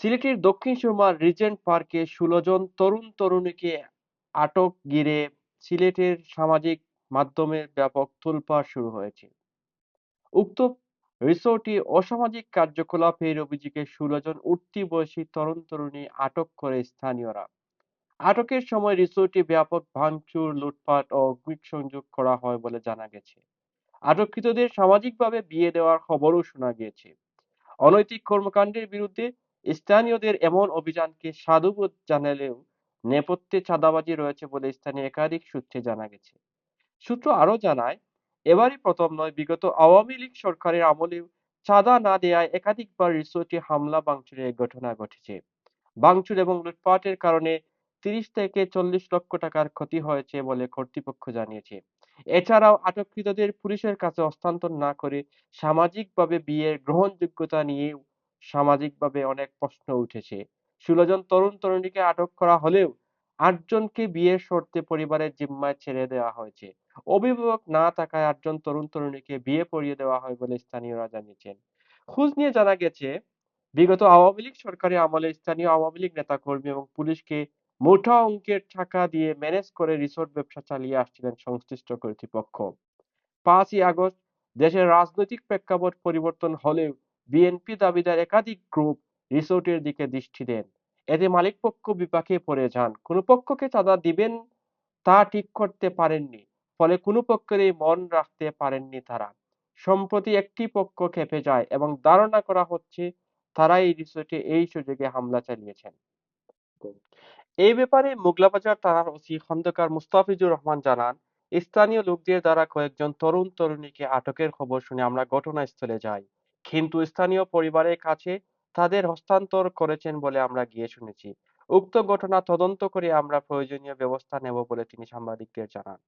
সিলেটের দক্ষিণ সুরমার রিজেন্ট পার্কে ষোলো জন তরুণ-তরুণীকে আটক ঘিরে সিলেটের সামাজিক মাধ্যমে ব্যাপক তোলপাড় শুরু হয়েছে। উক্ত রিসোর্টে অসামাজিক কার্যকলাপের অভিযোগে ষোলো জন উঠতি বয়সী তরুণ-তরুণী আটক করে স্থানীয়রা। আটকের সময় রিসোর্টে ব্যাপক ভাঙচুর, লুটপাট ও অগ্নিসংযোগ করা হয় বলে জানা গেছে। আটককৃতদের সামাজিকভাবে বিয়ে দেওয়ার খবরও শোনা গিয়েছে। অনৈতিক কর্মকাণ্ডের বিরুদ্ধে স্থানীয়দের এমন অভিযানকে সাধুবাদ জানালেও নেপথ্যে চাঁদাবাজি রয়েছে বলে স্থানীয় একাধিক সূত্রে জানা গেছে। সূত্র আরও জানায়, এবারই প্রথম নয়, বিগত আওয়ামী লীগ সরকারের আমলেও চাঁদা না দেয়ায় একাধিকবার রিসোর্টে হামলা, ভাঙচুরের ঘটনা ঘটেছে। ভাঙচুর এবং লুটপাটের কারণে তিরিশ থেকে চল্লিশ লক্ষ টাকার ক্ষতি হয়েছে বলে কর্তৃপক্ষ জানিয়েছে। এছাড়াও আটককৃতদের পুলিশের কাছে হস্তান্তর না করে সামাজিকভাবে বিয়ের গ্রহণযোগ্যতা নিয়েও সামাজিকভাবে অনেক প্রশ্ন উঠেছে। ষোলো জন তরুণ তরুণীকে আটক করা হলেও আটজনকে বিয়ের শর্তে পরিবারের জিম্মায় ছেড়ে দেওয়া হয়েছে। অভিভাবক না থাকায় আটজন তরুণ তরুণীকে বিয়ে পড়িয়ে দেওয়া হয় বলে স্থানীয়রা জানিয়েছেন। খোঁজ নিয়ে জানা গেছে, বিগত আওয়ামী লীগ সরকারের আমলে স্থানীয় আওয়ামী লীগ নেতাকর্মী এবং পুলিশকে মোটা অঙ্কের টাকা দিয়ে ম্যানেজ করে রিসোর্ট ব্যবসা চালিয়ে আসছিলেন সংশ্লিষ্ট কর্তৃপক্ষ। পাঁচই আগস্ট দেশের রাজনৈতিক প্রেক্ষাপট পরিবর্তন হলেও বিএনপি দাবিদার একাধিক গ্রুপ রিসোর্টের দিকে দৃষ্টি দেন। এতে মালিকপক্ষ বিপাকে পড়ে যান। কোনো পক্ষকে চাঁদা দিবেন তা ঠিক করতে পারেননি, ফলে কোনো পক্ষেরই মন রাখতে পারেননি তারা। সম্প্রতি একটি পক্ষ খেপে যায় এবং ধারণা করা হচ্ছে তারা এই রিসোর্টে এই সুযোগে হামলা চালিয়েছেন। এই ব্যাপারে মোগলাবাজার থানার ওসি খন্দকার মুস্তাফিজুর রহমান জানান, স্থানীয় লোকদের দ্বারা কয়েকজন তরুণ তরুণীকে আটকের খবর শুনে আমরা ঘটনাস্থলে যাই। কিন্তু স্থানীয় পরিবারের কাছে তাদের হস্তান্তর করেছেন বলে আমরা গিয়ে শুনেছি। উক্ত ঘটনা তদন্ত করে আমরা প্রয়োজনীয় ব্যবস্থা নেব বলে তিনি সাংবাদিকদের জানান।